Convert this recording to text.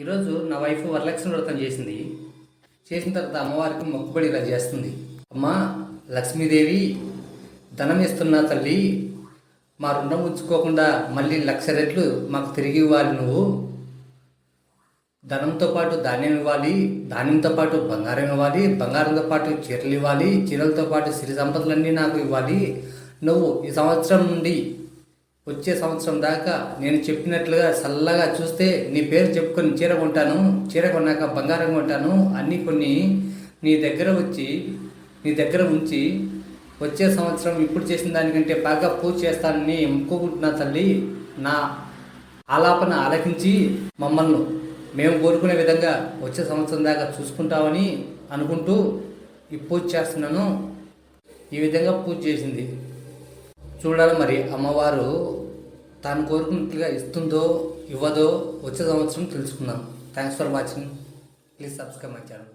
ఈరోజు నా వైఫ్ వరలక్ష్మి వ్రతం చేసింది. చేసిన తర్వాత అమ్మవారికి మొక్కుబడి ఇలా చేస్తుంది. అమ్మా లక్ష్మీదేవి ధనం ఇస్తున్నా తల్లి మా రుణం ఉంచుకోకుండా మళ్ళీ లక్ష రెట్లు మాకు తిరిగి ఇవ్వాలి నువ్వు. ధనంతో పాటు ధాన్యం ఇవ్వాలి ధాన్యంతో పాటు బంగారం ఇవ్వాలి బంగారంతో పాటు చీరలు ఇవ్వాలి చీరలతో పాటు సిరి సంపదలన్నీ నాకు ఇవ్వాలి. నువ్వు ఈ సంవత్సరం నుండి వచ్చే సంవత్సరం దాకా నేను చెప్పినట్లుగా చల్లగా చూస్తే నీ పేరు చెప్పుకొని చీర కొంటాను చీర కొన్నాక బంగారం కొంటాను అన్నీ కొన్ని నీ దగ్గర వచ్చి నీ దగ్గర ఉంచి వచ్చే సంవత్సరం ఇప్పుడు చేసిన దానికంటే బాగా పూజ చేస్తానని మొక్కుకుంటున్నా తల్లి. నా ఆలాపన ఆలకించి మమ్మల్ని మేము కోరుకునే విధంగా వచ్చే సంవత్సరం దాకా చూసుకుంటామని అనుకుంటూ ఈ పూజ చేస్తున్నాను. ఈ విధంగా పూజ చేసింది. చూడాలి మరి అమ్మవారు తాను కోరుకున్నట్లుగా ఇస్తుందో ఇవ్వదో వచ్చే సంవత్సరం తెలుసుకుందాం. Thanks for watching please subscribe my channel